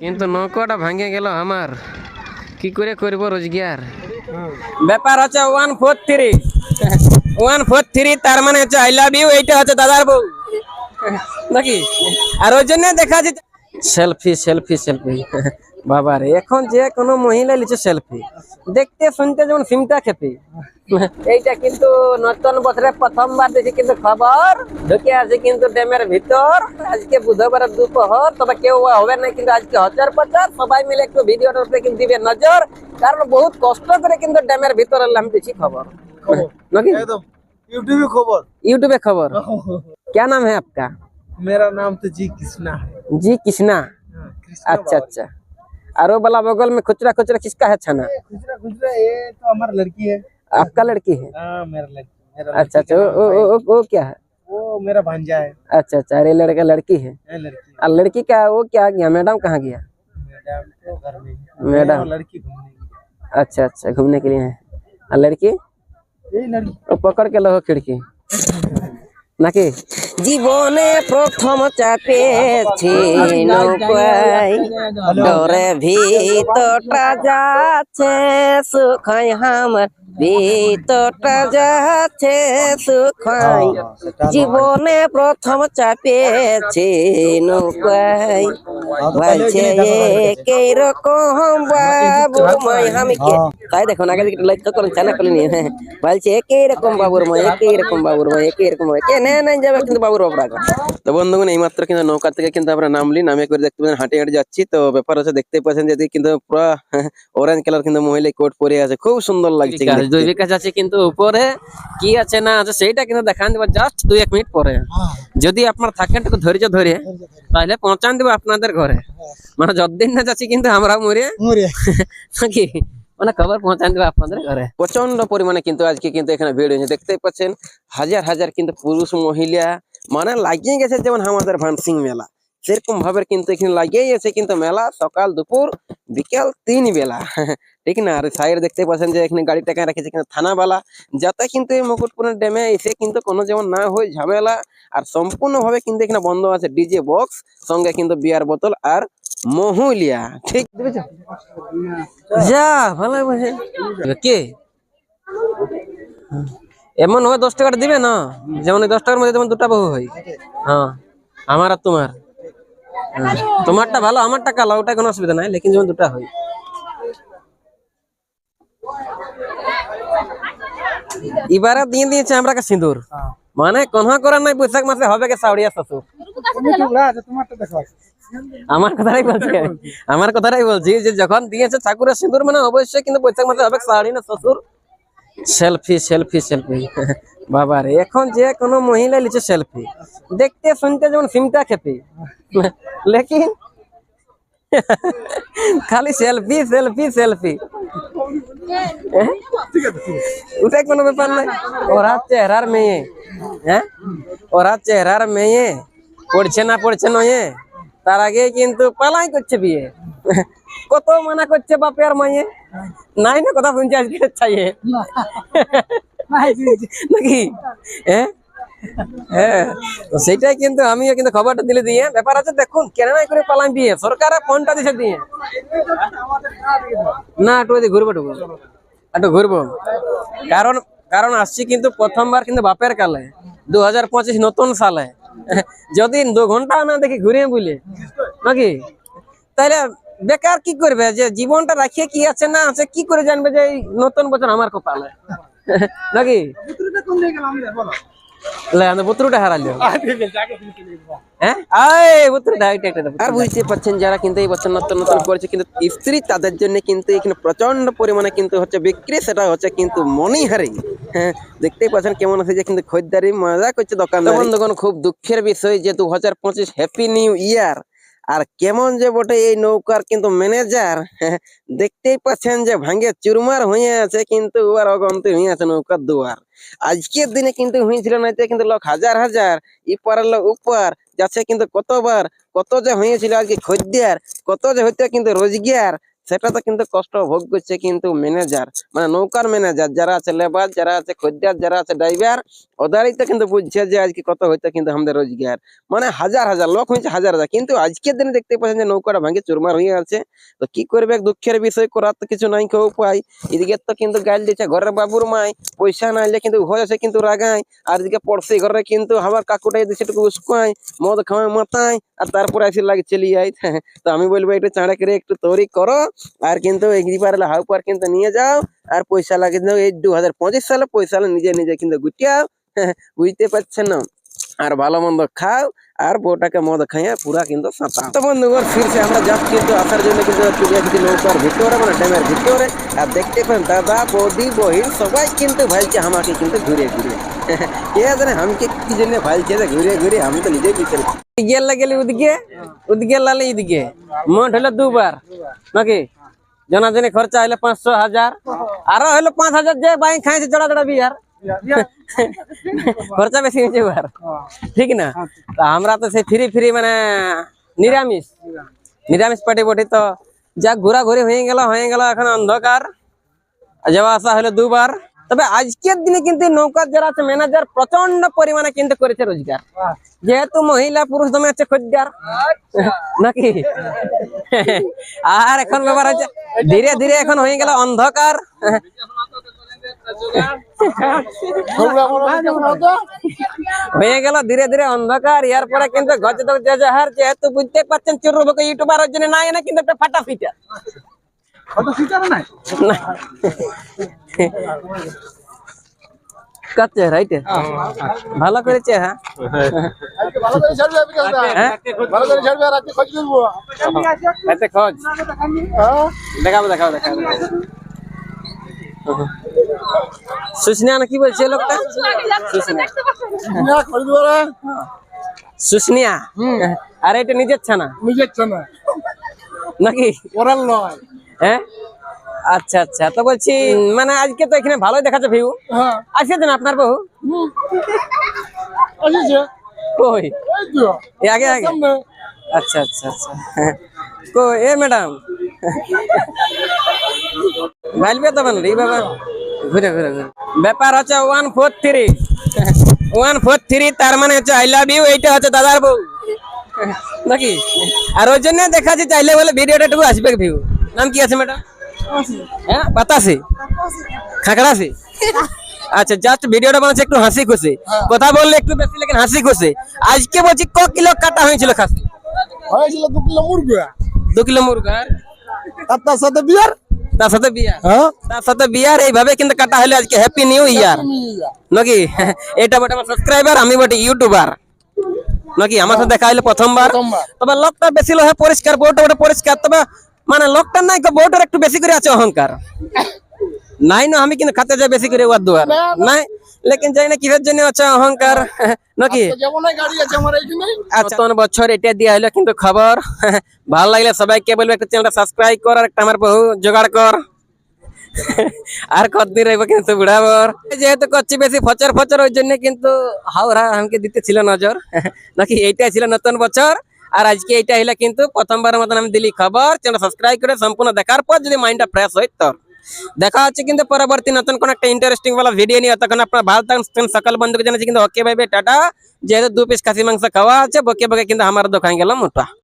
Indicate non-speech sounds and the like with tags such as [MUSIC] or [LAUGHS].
কিন্তু নৌকাটা ভাঙে গেল আমার। কি করে করব রোজগার? ব্যাপার হচ্ছে one four three. One four three তার মানে হচ্ছে আই লাভ ইউ এইটা হচ্ছে দাদার বউ। নাকি? আর ওই জন্য দেখা যাচ্ছে সেলফি সেলফি সেলফি বাবা রে এখন যে কোনো মহিলা লিখছে সেলফি দেখতে শুনতে যেমন সিমটা খেপি এইটা কিন্তু নতুন বছরে প্রথমবার দেখি কিন্তু খবর ঢুকে আছে কিন্তু ড্যামের ভিতর আজকে বুধবার দুপুর তবে কেউ হবে না কিন্তু আজকে হাজার পচার সবাই মিলে একটু ভিডিওটার উপরে কিন্তু দিবে নজর কারণ বহুত কষ্ট করে কিন্তু ড্যামের ভিতরে এলাম দিচ্ছি খবর নাকি एकदम यूट्यूब खबर यूट्यूब खबर [LAUGHS] क्या नाम है आपका मेरा नाम तो जी कृष्णा है। जी कृष्णा। हाँ, अच्छा अच्छा। आरो वाला बगल में खुचरा खुचरा किसका है छाना? खुचरा खुचरा ये तो हमारी लड़की है। आपका लड़की है? हाँ, अच्छा अच्छा वो क्या है? वो मेरा भांजा है। अच्छा अच्छा अरे लड़का लड़की है। लड़की। लड़की का वो क्या गया? मैडम कहाँ गया? मैडम तो लड़की घूमने अच्छा अच्छा घूमने के लिए है। लड़की? ये लड़की। पकड़ के लो खिड़की। [LAUGHS] ना कि জীবনে প্রথম চাপেছি নৌকায়। ডরে ভিতরটা যাচ্ছে সুখাই আমার ভিতরটা যাচ্ছে সুখাই জীবনে প্রথম চাপেছি নৌকায়। বলছে একই রকম বাবু, মাই আমি কে তাই দেখো আগে দিকে লক্ষ্য করুন চানা করলেন হ্যাঁ। বলছে একই রকম বাবুর মা একই রকম বাবুর মা একই রকম কে না না যাবে কিন্তু বাবুর বাবরা তো বন্ধুগণ এইমাত্র কিন্তু নৌকা থেকে কিন্তু আমরা নামলি নামে করে দেখতে পাচ্ছেন হাঁটে হাঁটে যাচ্ছি। তো ব্যাপার হচ্ছে দেখতে পাচ্ছেন যদি কিন্তু পুরো অরেঞ্জ কালার কিন্তু মহিলা কোট পরে আছে খুব সুন্দর লাগছে দুই বিকাশ আছে কিন্তু উপরে কি আছে না আছে সেইটা কিন্তু দেখান দেবো জাস্ট দুই এক মিনিট পরে। যদি আপনার থাকেন একটু ধৈর্য ধরে তাহলে পৌঁছান দেবো আপনাদের ঘরে। মানে যতদিন না যাচ্ছি কিন্তু আমরা মরে। [LAUGHS] নাকি? মানে খবর পৌঁছান দেবো আপনাদের ঘরে। প্রচণ্ড পরিমাণে কিন্তু আজকে কিন্তু এখানে ভিড় হয়েছে। দেখতেই পাচ্ছেন হাজার হাজার কিন্তু পুরুষ মহিলা মানে লাগিয়ে গেছে যেমন আমাদের ভানসিং মেলা। সেরকম ভাবে কিন্তু এখানে লাগিয়েই আছে কিন্তু মেলা সকাল দুপুর বিকেল তিন বেলা। [LAUGHS] ঠিক না? আর সাইড দেখতে পাচ্ছেন যে এখানে গাড়ি টাকা রেখেছে কিন্তু থানাবালা যাতে কিন্তু এই মুকুটপুরের ড্যামে এসে কিন্তু কোনো যেমন না হয় ঝামেলা আর সম্পূর্ণভাবে কিন্তু এখানে বন্ধ আছে ডিজে বক্স সঙ্গে কিন্তু বিয়ার বোতল আর মহুলিয়া। ঠিক? যা ভালো কে? এমন হয় দশ টাকাটা দিবে না? যেমন দশ টাকার মধ্যে যেমন দুটা বহু হয়। হ্যাঁ আমার আর তোমার। হ্যাঁ। তোমারটা ভালো আমারটা কালো ওটা কোনো অসুবিধা নাই লেকিন যেমন দুটা হয়। এবারে দিয়ে দিয়েছে আমরা সিঁদুর। মানে কোন করার নাই বৈশাখ মাসে হবে কে সাউরিয়া শ্বশুর আমার কথাটাই বলছি। আমার কথাটাই বলছি যে যখন দিয়েছে ঠাকুরের সিঁদুর মানে অবশ্যই কিন্তু বৈশাখ মাসে হবে শাড়ি না শ্বশুর। Selfie selfie selfie. বাবা রে, এখন যে কোনো মহিলা লিখে সেলফি। দেখতে, শুনতে যেমন সিমটা খেপি। লেকিন? খালি সেলফি সেলফি সেলফি। ওটা কোনো ব্যাপার নাই। ওরা চেহারার মেয়ে। হ্যাঁ? ওরা চেহারার মেয়ে। পড়ছে না পড়ছে নয়ে তার আগে কিন্তু পালাই করছে বিয়ে। কত মানা করছে বাপের মাইয়ে নাই না কথা শুনছে আজকে চাইয়ে নাকি? হ্যাঁ হ্যাঁ সেটাই কিন্তু আমিও কিন্তু খবরটা দিলে দিয়ে। ব্যাপার আছে, দেখুন কেন নাই করে পালাম বিয়ে? সরকার ফোনটা দিছে দিয়ে। না, একটু ঘুরবো টুকু একটু ঘুরবো। কারণ কারণ আসছি কিন্তু প্রথমবার কিন্তু বাপের কালে, দু হাজার পঁচিশ নতুন সালে। যদি দু ঘণ্টা না দেখি ঘুরে বলে নাকি? তাহলে বেকার কি করবে? যে জীবনটা রাখিয়ে কি আছে, না আছে, কি করে জানবে যে নতুন বছর আমার কপালে? নাকি? হ্যাঁ? যারা কিন্তু এই বছর নতুন নতুন করেছে, কিন্তু স্ত্রী তাদের জন্য কিন্তু এখানে প্রচণ্ড পরিমাণে কিন্তু হচ্ছে বিক্রি, সেটা হচ্ছে কিন্তু মনিহারি হ্যাঁ দেখতেই পাচ্ছেন কেমন যে কিন্তু খরিদ্দারি মজা করছে দোকান দোকানদার। বন্ধুগণ, খুব দুঃখের বিষয় যে দু হাজার পঁচিশ হ্যাপি নিউ ইয়ার আর কেমন যে বটে এই নৌকার কিন্তু ম্যানেজার দেখতেই পাচ্ছেন যে ভাঙ্গে চুরমার হয়ে আছে কিন্তু আর অগন্তি হয়ে আছে নৌকার দুয়ার। আজকের দিনে কিন্তু হয়েছিল না যে কিন্তু লোক হাজার হাজার ই পারের লোক উপর যাচ্ছে কিন্তু কতবার, কত যে হয়েছিল আজকে খদ্দের, কত যে হইতে কিন্তু রোজগার সেটা তো কিন্তু কষ্ট ভোগ করছে কিন্তু ম্যানেজার মানে নৌকার ম্যানেজার যারা আছে লেবার যারা আছে খদ্দার, যারা আছে ড্রাইভার ওদেরই তো কিন্তু বুঝছে যে আজকে কত হইতো কিন্তু আমাদের রোজগার। মানে হাজার হাজার, লোক হয়েছে হাজার হাজার, কিন্তু আজকের দিনে দেখতে পাচ্ছেন যে নৌকাটা ভাঙে চুরমার হয়ে আছে। তো কি করবে? দুঃখের বিষয়, করার তো কিছু নাই, কেউ উপায়। এদিকে তো কিন্তু গাইল দিচ্ছে ঘরের বাবুর মাই পয়সা নাইলে কিন্তু হয়ে আছে কিন্তু রাগায়। আর এদিকে পড়শি ঘরে কিন্তু আমার কাকুটাই একটু উস্কায়, মদ খাওয়ায় মাথায়, আর তারপরে এসে লাগে চলি যাই [LAUGHS] তো আমি বলব একটু চাঁড়া করে একটু তৈরি করো। আর কিন্তু এগরি পারলে হাউ পার কিন্তু নিয়ে যাও। আর পয়সা লাগে দাও এই দু হাজার পঁচিশ সালে পয়সা নিজে নিজে কিন্তু গুটিয়াও। [LAUGHS] বুঝতে পারছেন না? আর ভালো মন্দ খাও, আর বউটাকে মদ খাইয়ে পুরা কিন্তু সাঁতার তো ফিরছে আমরা যাচ্ছি কিন্তু আসার জন্য কিন্তু চলে নৌকার ভিতরে মানে ড্যামের ভিতরে। আর দেখতে পান দাদা, বৌদি, বহিন, সবাই কিন্তু ভাইছে আমাকে কিন্তু ঘুরে ঘুরে [LAUGHS] কে জানে আমাকে কি জন্য ভাইছে ঘুরে ঘুরে আমি তো নিজেই বিচার গেল গেলি ওদিকে? ওদিকে লালে এদিকে মোট হলো দুবার। নাকি? জনাজনে খরচা হলো পাঁচশো হাজার। আরও হলো পাঁচ হাজার যে বাইক খাইছে, জড়া জড়া বিয়ার। খরচা বেশি হয়েছে এবার। ঠিক না? তা আমরা তো সেই ফ্রি ফ্রি মানে নিরামিষ। নিরামিষ পার্টি বটি তো। যা ঘোরাঘুরি হয়ে গেল হয়ে গেল এখন অন্ধকার। যাওয়া আসা হলো দুবার। তবে আজকের দিনে কিন্তু নৌকার যারা আছে ম্যানেজার প্রচণ্ড পরিমাণে কিন্তু করেছে রোজগার। যেহেতু মহিলা পুরুষ দমে আছে খদ্দার। নাকি? আর এখন ব্যাপার হচ্ছে ধীরে ধীরে এখন হয়ে গেল অন্ধকার। হয়ে গেল ধীরে ধীরে অন্ধকার। ইয়ার পরে কিন্তু গজ যেহেতু বুঝতে পারছেন চুর ইউটিউবার জন্য নাই না কিন্তু একটা ফাটা ফিটা। [LAUGHS] করে হ্যাঁ? ভালো করে ছাড়বে খোঁজ করব। এতে খোঁজ। হ্যাঁ? দেখাবো দেখাবো দেখাবো সুসনিয়া না কি বলছে লোকটা? সুসনিয়া না খোঁজ দেবো রে সুসনিয়া আর এটা নিজের ছানা? নিজের না নাকি? ওরাল নয়। হ্যাঁ? আচ্ছা আচ্ছা। তো বলছি মানে আজকে তো এখানে ভালোই দেখাচ্ছে ভিউ হ্যাঁ। আপনার আসিছে। কই? এই তো। এ আগে আগে। আচ্ছা আচ্ছা আচ্ছা। হ্যাঁ। কো এ ম্যাডাম। মাইলবে তো বান রে বাবা। ঘুরে ঘুরে ঘুরে। ব্যাপার হচ্ছে one four three one four three তার মানে হচ্ছে আই লাভ ইউ এইটা হচ্ছে দাদার বউ। নাকি? আর ওই জন্য দেখাচ্ছি চাইলে বলে ভিডিওটা একটু আসবে ভিউ নাম কি আছে ম্যাডাম? হ্যাঁ বাতাসি? খাকড়াসি আচ্ছা জাস্ট ভিডিওটা বানাচ্ছে একটু হাসি খুশি। কথা বললে একটু বেশি লেকিন হাসি খুশি। আজকে বলছি ক কিলো কাটা হয়েছিল খাসি? হয়েছিল দু কিলো মুরগি। দু কিলো মুরগার? আর তার সাথে বিয়ার। তার সাথে বিয়ার? হ্যাঁ। তার সাথে বিয়ার এইভাবে কিন্তু কাটা হলো আজকে। হ্যাপি নিউ ইয়ার নাকি এটা বটে আমার সাবস্ক্রাইবার আমি বটে ইউটিউবার নাকি আমার সাথে দেখা হলো প্রথমবার। প্রথমবার। তবে লোকটা বেশি লোহে পরিষ্কার বউটা বটে পরিষ্কার তবে মানে লোকটার নাই বউটার একটু বেশি করে আছে অহংকার। নাই না আমি কিন্তু খাতে যাই বেশি করে ওয়ার দুয়ার নাই লেকিন জানি না কিসের জন্য আছে অহংকার [LAUGHS] নাকি? আচ্ছা নতুন বছর এটা দিয়া হলো কিন্তু খবর। [LAUGHS] ভালো লাগলে সবাইকে বলবে একটা চ্যানেলটা সাবস্ক্রাইব কর আর একটা আমার বহু জোগাড় কর। [LAUGHS] আর কতদিন রইব কিন্তু বুড়াবর। যেহেতু করছি বেশি ফচর ফচর ওই জন্য কিন্তু হাওড়া আমাকে দিতে ছিল নজর। নাকি এইটাই ছিল নতুন বছর? আর আজকে এটা হইলে কিন্তু প্রথমবার মতন আমি দিলি খবর। চ্যানেল সাবস্ক্রাইব করে সম্পূর্ণ দেখার পর যদি মাইন্ডটা ফ্রেশ হয় তো। দেখা হচ্ছে কিন্তু পরবর্তী নতুন কোন একটা ইন্টারেস্টিং বলা ভিডিও নিয়ে। তখন আপনার ভালো থাকেন সকাল বন্ধুকে জানাচ্ছি কিন্তু ওকে ভাই টাটা। যেহেতু দু পিস খাসি মাংস খাওয়া আছে, বকে বকে কিন্তু আমার দোকান গেলাম মোটা।